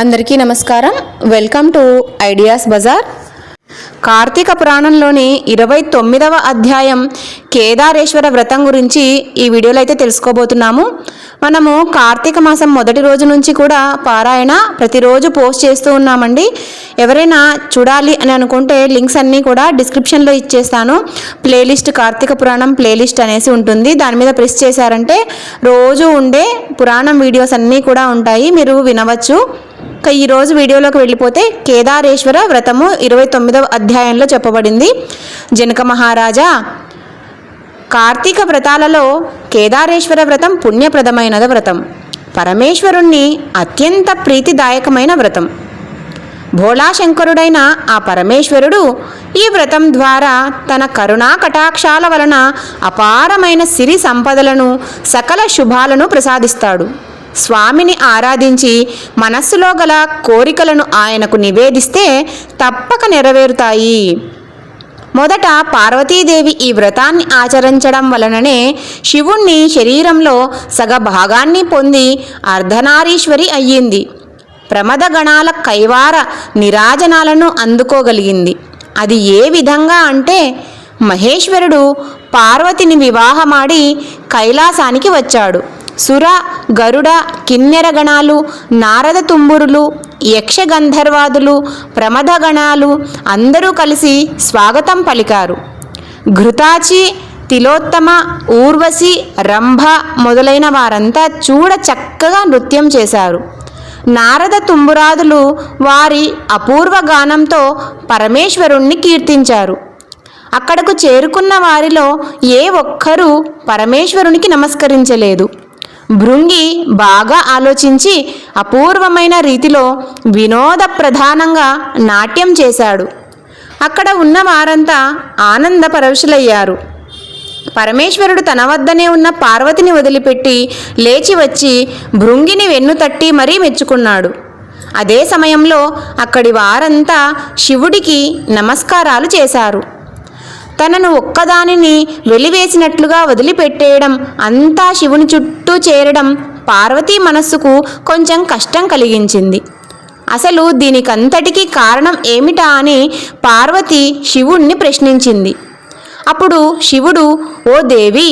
అందరికీ నమస్కారం. Welcome to ideas bazaar Karthika పురాణంలోని ఇరవై తొమ్మిదవ అధ్యాయం కేదారేశ్వర వ్రతం గురించి ఈ వీడియోలో అయితే తెలుసుకోబోతున్నాము. మనము కార్తీక మాసం మొదటి రోజు నుంచి కూడా పారాయణ ప్రతిరోజు పోస్ట్ చేస్తూ ఉన్నామండి. ఎవరైనా చూడాలి అని అనుకుంటే లింక్స్ అన్నీ కూడా డిస్క్రిప్షన్లో ఇచ్చేస్తాను. ప్లేలిస్ట్ కార్తీక పురాణం ప్లేలిస్ట్ అనేసి ఉంటుంది. దాని మీద ప్రెస్ చేశారంటే రోజు ఉండే పురాణం వీడియోస్ అన్నీ కూడా ఉంటాయి. మీరు వినవచ్చు. ఇక ఈరోజు వీడియోలోకి వెళ్ళిపోతే కేదారేశ్వర వ్రతము ఇరవై తొమ్మిదవ అధ్యాయంలో చెప్పబడింది. జనక మహారాజా కార్తీక వ్రతాలలో కేదారేశ్వర వ్రతం పుణ్యప్రదమైన వ్రతం. పరమేశ్వరుణ్ణి అత్యంత ప్రీతిదాయకమైన వ్రతం. భోళాశంకరుడైన ఆ పరమేశ్వరుడు ఈ వ్రతం ద్వారా తన కరుణా కటాక్షాల వలన అపారమైన సిరి సంపదలను సకల శుభాలను ప్రసాదిస్తాడు. స్వామిని ఆరాధించి మనస్సులో గల కోరికలను ఆయనకు నివేదిస్తే తప్పక నెరవేరుతాయి. మొదట పార్వతీదేవి ఈ వ్రతాన్ని ఆచరించడం వలననే శివుణ్ణి శరీరంలో సగ భాగాన్ని పొంది అర్ధనారీశ్వరి అయ్యింది. ప్రమదగణాల కైవార నిరాజనాలను అందుకోగలిగింది. అది ఏ విధంగా అంటే మహేశ్వరుడు పార్వతిని వివాహమాడి కైలాసానికి వచ్చాడు. సుర గరుడ కిన్నెర గణాలు నారద తుంబురులు యక్షగంధర్వాదులు ప్రమదగణాలు అందరూ కలిసి స్వాగతం పలికారు. ఘృతాచి తిలోత్తమ ఊర్వశి రంభ మొదలైన వారంతా చూడ చక్కగా నృత్యం చేశారు. నారద తుంబురాదులు వారి అపూర్వ గానంతో పరమేశ్వరుణ్ణి కీర్తించారు. అక్కడకు చేరుకున్న వారిలో ఏ ఒక్కరూ పరమేశ్వరునికి నమస్కరించలేదు. భృంగి బాగా ఆలోచించి అపూర్వమైన రీతిలో వినోద ప్రధానంగా నాట్యం చేశాడు. అక్కడ ఉన్న వారంతా ఆనంద పరవశులయ్యారు. పరమేశ్వరుడు తన వద్దనే ఉన్న పార్వతిని వదిలిపెట్టి లేచి వచ్చి భృంగిని వెన్ను తట్టి మరీ మెచ్చుకున్నాడు. అదే సమయంలో అక్కడి వారంతా శివుడికి నమస్కారాలు చేశారు. తనను ఒక్కదానిని వెలివేసినట్లుగా వదిలిపెట్టేయడం అంతా శివుని చుట్టూ చేరడం పార్వతీ మనస్సుకు కొంచెం కష్టం కలిగించింది. అసలు దీనికంతటికీ కారణం ఏమిటా అని పార్వతి శివుణ్ణి ప్రశ్నించింది. అప్పుడు శివుడు ఓ దేవి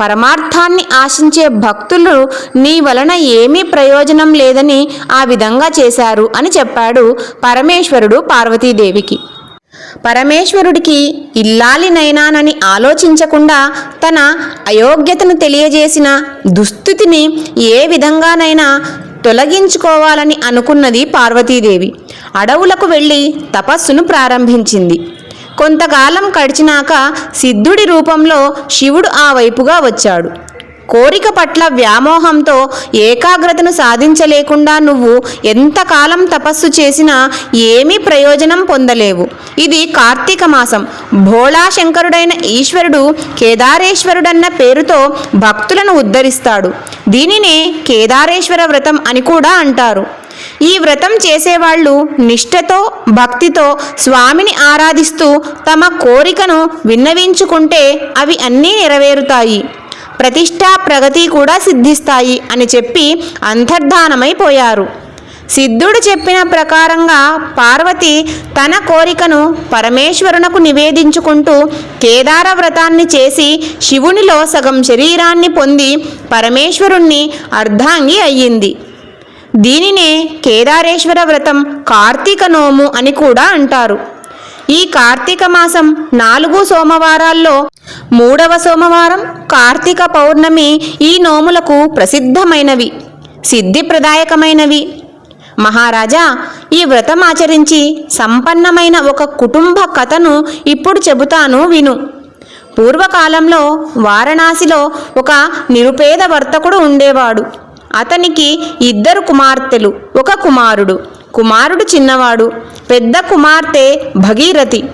పరమార్థాన్ని ఆశించే భక్తులు నీ వలన ఏమీ ప్రయోజనం లేదని ఆ విధంగా చేశారు అని చెప్పాడు పరమేశ్వరుడు పార్వతీదేవికి. పరమేశ్వరుడికి ఇల్లాలినైనానని ఆలోచించకుండా తన అయోగ్యతను తెలియజేసిన దుస్థితిని ఏ విధంగానైనా తొలగించుకోవాలని అనుకున్నది పార్వతీదేవి. అడవులకు వెళ్ళి తపస్సును ప్రారంభించింది. కొంతకాలం గడిచినాక సిద్ధుడి రూపంలో శివుడు ఆ వైపుగా వచ్చాడు. కోరిక పట్ల వ్యామోహంతో ఏకాగ్రతను సాధించలేకుండా నువ్వు ఎంతకాలం తపస్సు చేసినా ఏమీ ప్రయోజనం పొందలేవు. ఇది కార్తీక మాసం. భోళాశంకరుడైన ఈశ్వరుడు కేదారేశ్వరుడన్న పేరుతో భక్తులను ఉద్ధరిస్తాడు. దీనినే కేదారేశ్వర వ్రతం అని కూడా అంటారు. ఈ వ్రతం చేసేవాళ్ళు నిష్ఠతో భక్తితో స్వామిని ఆరాధిస్తూ తమ కోరికను విన్నవించుకుంటే అవి అన్నీ నెరవేరుతాయి. ప్రతిష్ట ప్రగతి కూడా సిద్ధిస్తాయి అని చెప్పి అంతర్ధానమైపోయారు సిద్ధుడు చెప్పిన ప్రకారంగా పార్వతి తన కోరికను పరమేశ్వరునకు నివేదించుకుంటూ కేదార వ్రతాన్ని చేసి శివునిలో సగం శరీరాన్ని పొంది పరమేశ్వరుణ్ణి అర్ధాంగి అయ్యింది. దీనినే కేదారేశ్వర వ్రతం కార్తీక నోము అని కూడా అంటారు. ఈ కార్తీక మాసం నాలుగు సోమవారాల్లో మూడవ సోమవారం కార్తీక పౌర్ణమి ఈ నోములకు ప్రసిద్ధమైనవి సిద్ధిప్రదాయకమైనవి. మహారాజా ఈ వ్రతం ఆచరించి సంపన్నమైన ఒక కుటుంబ కథను ఇప్పుడు చెబుతాను విను. పూర్వకాలంలో వారణాసిలో ఒక నిరుపేద వర్తకుడు ఉండేవాడు. అతనికి ఇద్దరు కుమార్తెలు ఒక కుమారుడు. కుమారుడు చిన్నవాడు. పెద్ద కుమార్తె భగీరథి.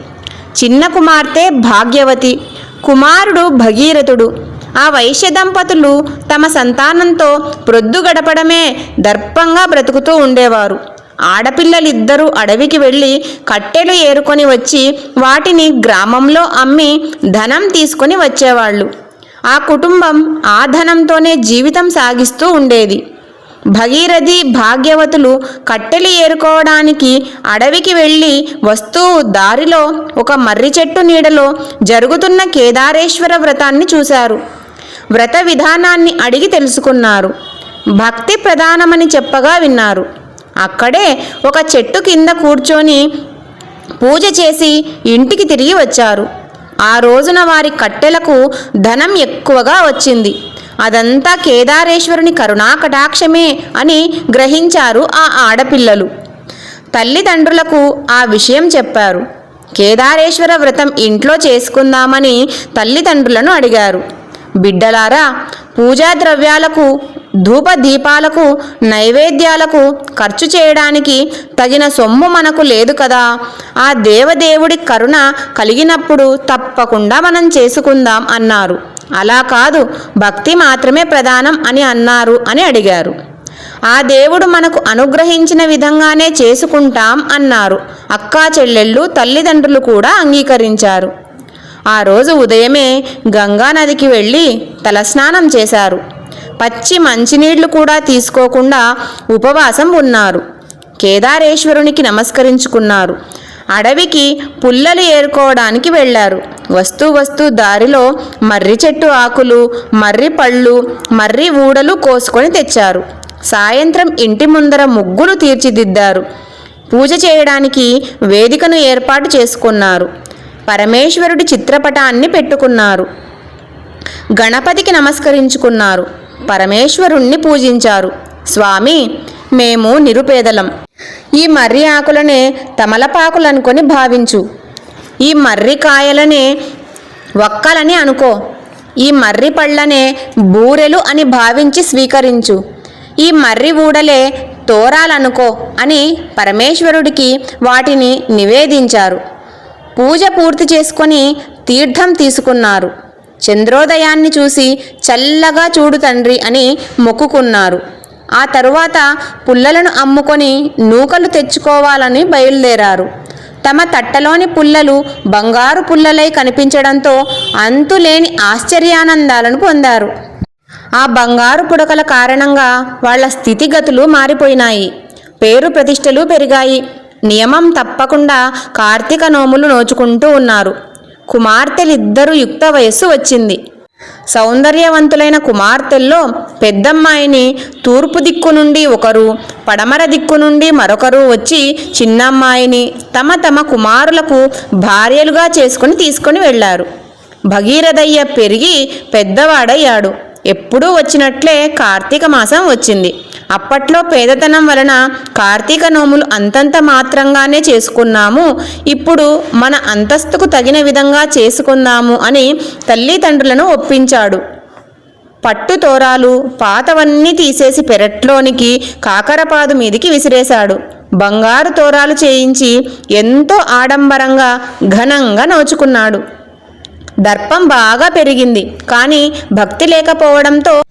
చిన్న కుమార్తె భాగ్యవతి. కుమారుడు భగీరథుడు. ఆ వైశ్య దంపతులు తమ సంతానంతో ప్రొద్దు గడపడమే దర్పంగా బ్రతుకుతూ ఉండేవారు. ఆడపిల్లలిద్దరూ అడవికి వెళ్ళి కట్టెలు ఏరుకొని వచ్చి వాటిని గ్రామంలో అమ్మి ధనం తీసుకొని వచ్చేవాళ్ళు. ఆ కుటుంబం ఆ ధనంతోనే జీవితం సాగిస్తూ ఉండేది. భగీరథి భాగ్యవతులు కట్టెలు ఏరుకోవడానికి అడవికి వెళ్ళి వస్తూ దారిలో ఒక మర్రి చెట్టు నీడలో జరుగుతున్న కేదారేశ్వర వ్రతాన్ని చూశారు. వ్రత విధానాన్ని అడిగి తెలుసుకున్నారు. భక్తి ప్రధానమని చెప్పగా విన్నారు. అక్కడే ఒక చెట్టు కింద కూర్చొని పూజ చేసి ఇంటికి తిరిగి వచ్చారు. ఆ రోజున వారి కట్టెలకు ధనం ఎక్కువగా వచ్చింది. అదంతా కేదారేశ్వరుని కరుణా కటాక్షమే అని గ్రహించారు ఆ ఆడపిల్లలు. తల్లిదండ్రులకు ఆ విషయం చెప్పారు. కేదారేశ్వర వ్రతం ఇంట్లో చేసుకుందామని తల్లిదండ్రులను అడిగారు. బిడ్డలారా పూజా ద్రవ్యాలకు ధూప దీపాలకు నైవేద్యాలకు ఖర్చు చేయడానికి తగిన సొమ్ము మనకు లేదు కదా. ఆ దేవదేవుడి కరుణ కలిగినప్పుడు తప్పకుండా మనం చేసుకుందాం అన్నారు. అలా కాదు భక్తి మాత్రమే ప్రధానం అని అన్నారు అని అడిగారు. ఆ దేవుడు మనకు అనుగ్రహించిన విధంగానే చేసుకుంటాం అన్నారు. అక్కా చెల్లెళ్ళు తల్లిదండ్రులు కూడా అంగీకరించారు. ఆ రోజు ఉదయమే గంగా నదికి వెళ్ళి తలస్నానం చేశారు. పచ్చి మంచినీళ్ళు కూడా తీసుకోకుండా ఉపవాసం ఉన్నారు. కేదారేశ్వరునికి నమస్కరించుకున్నారు. అడవికి పుల్లలు ఏరుకోవడానికి వెళ్ళారు. వస్తూ వస్తూ దారిలో మర్రి చెట్టు ఆకులు మర్రి పళ్ళు మర్రి ఊడలు కోసుకొని తెచ్చారు. సాయంత్రం ఇంటి ముందర ముగ్గులు తీర్చిదిద్దారు. పూజ చేయడానికి వేదికను ఏర్పాటు చేసుకున్నారు. పరమేశ్వరుడి చిత్రపటాన్ని పెట్టుకున్నారు. గణపతికి నమస్కరించుకున్నారు. పరమేశ్వరుణ్ణి పూజించారు. స్వామి మేము నిరుపేదలం. ఈ మర్రి ఆకులనే తమలపాకులనుకొని భావించు. ఈ మర్రి కాయలనే వక్కలని అనుకో. ఈ మర్రి పళ్ళనే బూరెలు అని భావించి స్వీకరించు. ఈ మర్రి ఊడలే తోరాలనుకో అని పరమేశ్వరుడికి వాటిని నివేదించారు. పూజ పూర్తి చేసుకొని తీర్థం తీసుకున్నారు. చంద్రోదయాన్ని చూసి చల్లగా చూడు తండ్రి అని మొక్కుకున్నారు. ఆ తరువాత పుల్లలను అమ్ముకొని నూకలు తెచ్చుకోవాలని బయలుదేరారు. తమ తట్టలోని పుల్లలు బంగారు పుల్లలై కనిపించడంతో అంతులేని ఆశ్చర్యానందాలను పొందారు. ఆ బంగారు పుడకల కారణంగా వాళ్ళ స్థితిగతులు మారిపోయినాయి. పేరు ప్రతిష్టలు పెరిగాయి. నియమం తప్పకుండా కార్తీక నోములు నోచుకుంటూ ఉన్నారు. కుమార్తెలిద్దరూ యుక్త వయస్సు వచ్చింది. సౌందర్యవంతులైన కుమార్తెల్లో పెద్దమ్మాయిని తూర్పు దిక్కు నుండి ఒకరు పడమర దిక్కు నుండి మరొకరు వచ్చి చిన్నమ్మాయిని తమ తమ కుమారులకు భార్యలుగా చేసుకుని తీసుకొని వెళ్ళారు. భగీరథయ్య పెరిగి పెద్దవాడయ్యాడు. ఎప్పుడూ వచ్చినట్లే కార్తీక మాసం వచ్చింది. అప్పట్లో పేదతనం వలన కార్తీక నోములు అంతంత మాత్రంగానే చేసుకున్నాము. ఇప్పుడు మన అంతస్తుకు తగిన విధంగా చేసుకుందాము అని తల్లిదండ్రులను ఒప్పించాడు. పట్టు తోరాలు పాతవన్నీ తీసేసి పెరట్లోనికి కాకరపాదు మీదికి విసిరేశాడు. బంగారు తోరాలు చేయించి ఎంతో ఆడంబరంగా ఘనంగా నోచుకున్నాడు. దర్పం బాగా పెరిగింది. కానీ భక్తి లేకపోవడంతో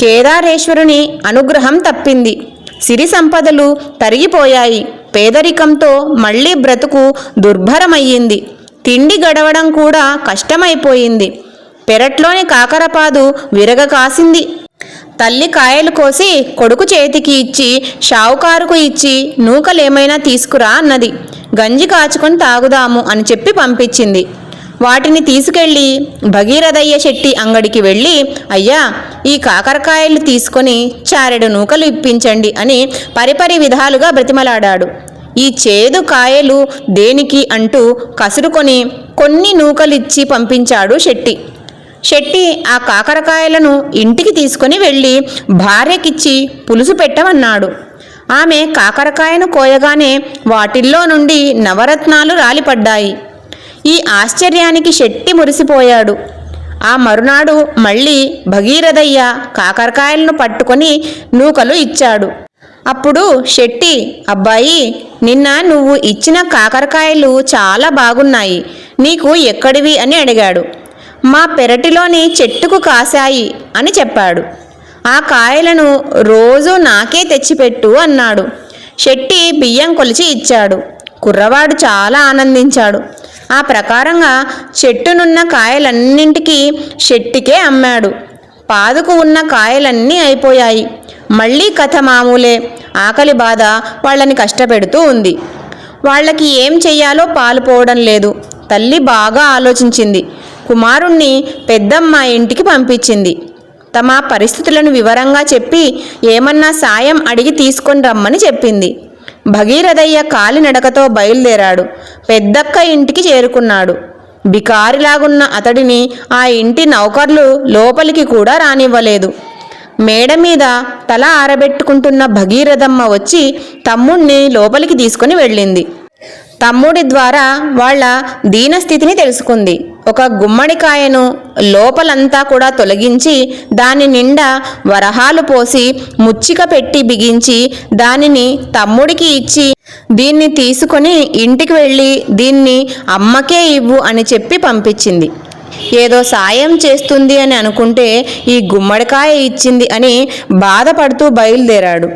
కేదారేశ్వరుని అనుగ్రహం తప్పింది. సిరి సంపదలు తరిగిపోయాయి. పేదరికంతో మళ్ళీ బ్రతుకు దుర్భరమయ్యింది. తిండి గడవడం కూడా కష్టమైపోయింది. పెరట్లోని కాకరపాదు విరగ కాసింది. తల్లి కాయలు కోసి కొడుకు చేతికి ఇచ్చి షావుకారుకు ఇచ్చి నూకలేమైనా తీసుకురా అన్నది. గంజి కాచుకొని తాగుదాము అని చెప్పి పంపించింది. వాటిని తీసుకెళ్ళి భగీరథయ్య శెట్టి అంగడికి వెళ్ళి అయ్యా ఈ కాకరకాయలు తీసుకొని చారెడు నూకలు ఇప్పించండి అని పరిపరి విధాలుగా బ్రతిమలాడాడు. ఈ చేదు కాయలు దేనికి అంటూ కసురుకొని కొన్ని నూకలిచ్చి పంపించాడు శెట్టి. శెట్టి ఆ కాకరకాయలను ఇంటికి తీసుకొని వెళ్ళి భార్యకిచ్చి పులుసు పెట్టమన్నాడు. ఆమె కాకరకాయను కోయగానే వాటిల్లో నుండి నవరత్నాలు రాలిపడ్డాయి. ఈ ఆశ్చర్యానికి శెట్టి మురిసిపోయాడు. ఆ మరునాడు మళ్ళీ భగీరథయ్య కాకరకాయలను పట్టుకొని నూకలు ఇచ్చాడు. అప్పుడు శెట్టి అబ్బాయి నిన్న నువ్వు ఇచ్చిన కాకరకాయలు చాలా బాగున్నాయి. నీకు ఎక్కడివి? అని అడిగాడు. మా పెరటిలోని చెట్టుకు కాశాయి అని చెప్పాడు. ఆ కాయలను రోజు నాకే తెచ్చిపెట్టు అన్నాడు. శెట్టి బియ్యం కొలిచి ఇచ్చాడు. కుర్రవాడు చాలా ఆనందించాడు. ఆ ప్రకారంగా చెట్టునున్న కాయలన్నింటికీ శెట్టికే అమ్మాడు. పాదుకు ఉన్న కాయలన్నీ అయిపోయాయి. మళ్ళీ కథ మామూలే. ఆకలి బాధ వాళ్ళని కష్టపెడుతూ ఉంది. వాళ్ళకి ఏం చెయ్యాలో పాలుపోవడం లేదు. తల్లి బాగా ఆలోచించింది. కుమారుణ్ణి పెద్దమ్మ ఇంటికి పంపించింది. తమ పరిస్థితులను వివరంగా చెప్పి ఏమన్నా సాయం అడిగి తీసుకొని రమ్మని చెప్పింది. భగీరథయ్య కాలినడకతో బయలుదేరాడు. పెద్దక్క ఇంటికి చేరుకున్నాడు. బికారిలాగున్న అతడిని ఆ ఇంటి నౌకర్లు లోపలికి కూడా రానివ్వలేదు. మేడ మీద తల ఆరబెట్టుకుంటున్న భగీరథమ్మ వచ్చి తమ్ముణ్ణి లోపలికి తీసుకుని వెళ్ళింది. తమ్ముడి ద్వారా వాళ్ళ దీనస్థితిని తెలుసుకుంది. ఒక గుమ్మడికాయను లోపలంతా కూడా తొలగించి దాని నిండా వరహాలు పోసి ముచ్చిక పెట్టి బిగించి దానిని తమ్ముడికి ఇచ్చి దీన్ని తీసుకొని ఇంటికి వెళ్ళి దీన్ని అమ్మకే ఇవ్వు అని చెప్పి పంపించింది. ఏదో సాయం చేస్తుంది అని అనుకుంటే ఈ గుమ్మడికాయ ఇచ్చింది అని బాధపడుతూ బయలుదేరాడు.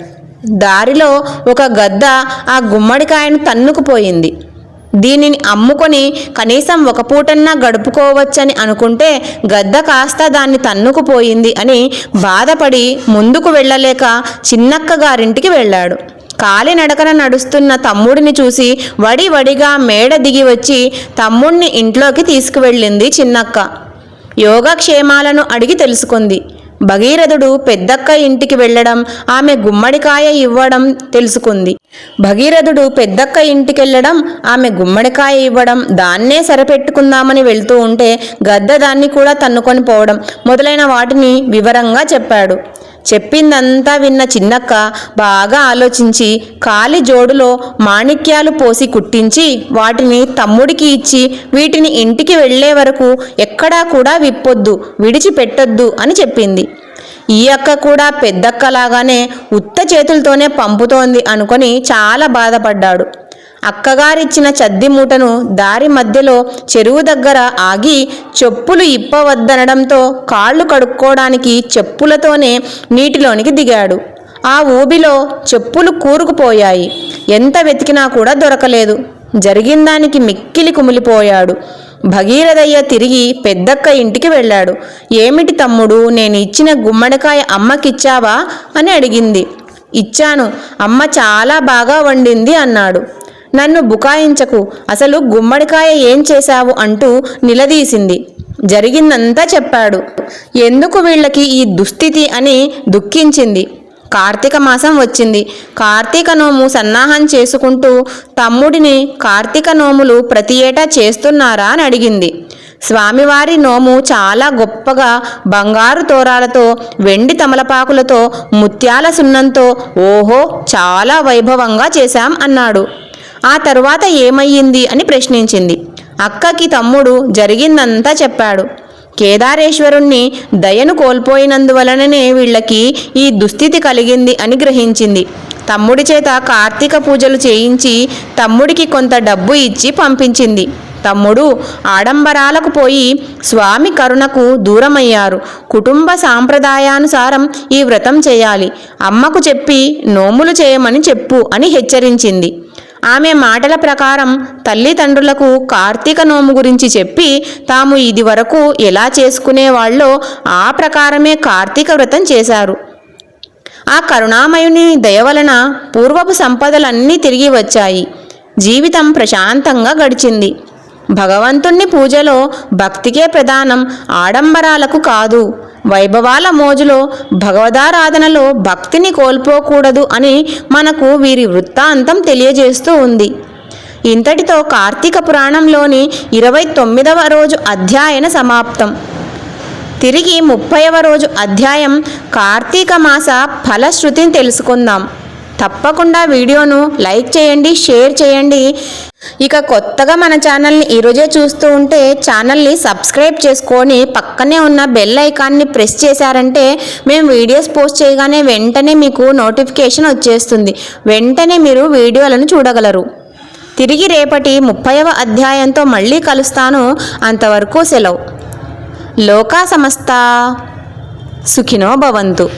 దారిలో ఒక గద్ద ఆ గుమ్మడికాయను తన్నుకుపోయింది. దీనిని అమ్ముకొని కనీసం ఒక పూటన్నా గడుపుకోవచ్చని అనుకుంటే గద్ద కాస్త దాన్ని తన్నుకుపోయింది అని బాధపడి ముందుకు వెళ్ళలేక చిన్నక్క గారింటికి వెళ్ళాడు. కాలినడకన నడుస్తున్న తమ్ముడిని చూసి వడి వడిగా మేడ దిగి వచ్చి తమ్ముణ్ణి ఇంట్లోకి తీసుకువెళ్ళింది చిన్నక్క. యోగక్షేమాలను అడిగి తెలుసుకుంది. భగీరథుడు పెద్దక్క ఇంటికి వెళ్ళడం ఆమె గుమ్మడికాయ ఇవ్వడం తెలుసుకుంది. భగీరథుడు పెద్దక్క ఇంటికి వెళ్ళడం ఆమె గుమ్మడికాయ ఇవ్వడం దాన్నే సరిపెట్టుకుందామని వెళ్తూ ఉంటే గద్ద దాన్ని కూడా తన్నుకొని పోవడం మొదలైన వాటిని వివరంగా చెప్పాడు. చెప్పిందంతా విన్న చిన్నక్క బాగా ఆలోచించి కాలి జోడులో మాణిక్యాలు పోసి కుట్టించి వాటిని తమ్ముడికి ఇచ్చి వీటిని ఇంటికి వెళ్ళే వరకు ఎక్కడా కూడా విప్పొద్దు విడిచిపెట్టొద్దు అని చెప్పింది. ఈ అక్క కూడా పెద్దక్కలాగానే ఉత్త చేతులతోనే పంపుతోంది అనుకొని చాలా బాధపడ్డాడు. అక్కగారిచ్చిన చద్ది మూటను దారి మధ్యలో చెరువు దగ్గర ఆగి చెప్పులు ఇప్పవద్దనడంతో కాళ్ళు కడుక్కోవడానికి చెప్పులతోనే నీటిలోనికి దిగాడు. ఆ ఊబిలో చెప్పులు కూరుకుపోయాయి. ఎంత వెతికినా కూడా దొరకలేదు. జరిగిందానికి మిక్కిలి కుమిలిపోయాడు. భగీరథయ్య తిరిగి పెద్దక్క ఇంటికి వెళ్ళాడు. ఏమిటి తమ్ముడు నేను ఇచ్చిన గుమ్మడికాయ అమ్మకిచ్చావా? అని అడిగింది. ఇచ్చాను. అమ్మ చాలా బాగా వండింది అన్నాడు. నన్ను బుకాయించకు. అసలు గుమ్మడికాయ ఏం చేశావు అంటూ నిలదీసింది. జరిగిందంతా చెప్పాడు. ఎందుకు వీళ్ళకి ఈ దుస్థితి అని దుఃఖించింది. కార్తీక మాసం వచ్చింది. కార్తీక నోము సన్నాహం చేసుకుంటూ తమ్ముడిని కార్తీక నోములు ప్రతి ఏటా చేస్తున్నారా అని అడిగింది. స్వామివారి నోము చాలా గొప్పగా బంగారు తోరాలతో వెండి తమలపాకులతో ముత్యాల సున్నంతో ఓహో చాలా వైభవంగా చేశాం అన్నాడు. ఆ తర్వాత ఏమయ్యింది అని ప్రశ్నించింది. అక్కకి తమ్ముడు జరిగిందంతా చెప్పాడు. కేదారేశ్వరుణ్ణి దయను కోల్పోయినందువలననే వీళ్ళకి ఈ దుస్థితి కలిగింది అని గ్రహించింది. తమ్ముడి చేత కార్తీక పూజలు చేయించి తమ్ముడికి కొంత డబ్బు ఇచ్చి పంపించింది. తమ్ముడు ఆడంబరాలకు పోయి స్వామి కరుణకు దూరమయ్యారు. కుటుంబ సాంప్రదాయానుసారం ఈ వ్రతం చేయాలి. అమ్మకు చెప్పి నోములు చేయమని చెప్పు అని హెచ్చరించింది. ఆమె మాటల ప్రకారం తల్లిదండ్రులకు కార్తీక నోము గురించి చెప్పి తాము ఇది వరకు ఎలా చేసుకునేవాళ్ళో ఆ ప్రకారమే కార్తీక వ్రతం చేశారు. ఆ కరుణామయుని దయ వలన పూర్వపు సంపదలన్నీ తిరిగి వచ్చాయి. జీవితం ప్రశాంతంగా గడిచింది. భగవంతుణ్ణి పూజలో భక్తికే ప్రధానం ఆడంబరాలకు కాదు. వైభవాల మోజులో భగవదారాధనలో భక్తిని కోల్పోకూడదు అని మనకు వీరి వృత్తాంతం తెలియజేస్తూ ఉంది. ఇంతటితో కార్తీక పురాణంలోని ఇరవై తొమ్మిదవ రోజు అధ్యాయన సమాప్తం. తిరిగి ముప్పైవ రోజు అధ్యాయం కార్తీక మాస ఫలశ్రుతిని తెలుసుకుందాం. తప్పకుండా వీడియోను లైక్ చేయండి షేర్ చేయండి. ఇక కొత్తగా మన ఛానల్ని ఈరోజే చూస్తూ ఉంటే ఛానల్ని సబ్స్క్రైబ్ చేసుకొని పక్కనే ఉన్న బెల్ ఐకాన్ని ప్రెస్ చేశారంటే మేము వీడియోస్ పోస్ట్ చేయగానే వెంటనే మీకు నోటిఫికేషన్ వచ్చేస్తుంది. వెంటనే మీరు వీడియోలను చూడగలరు. తిరిగి రేపటి ముప్పైవ అధ్యాయంతో మళ్ళీ కలుస్తాను. అంతవరకు సెలవు. లోకా సమస్త. సుఖినో భవంతు.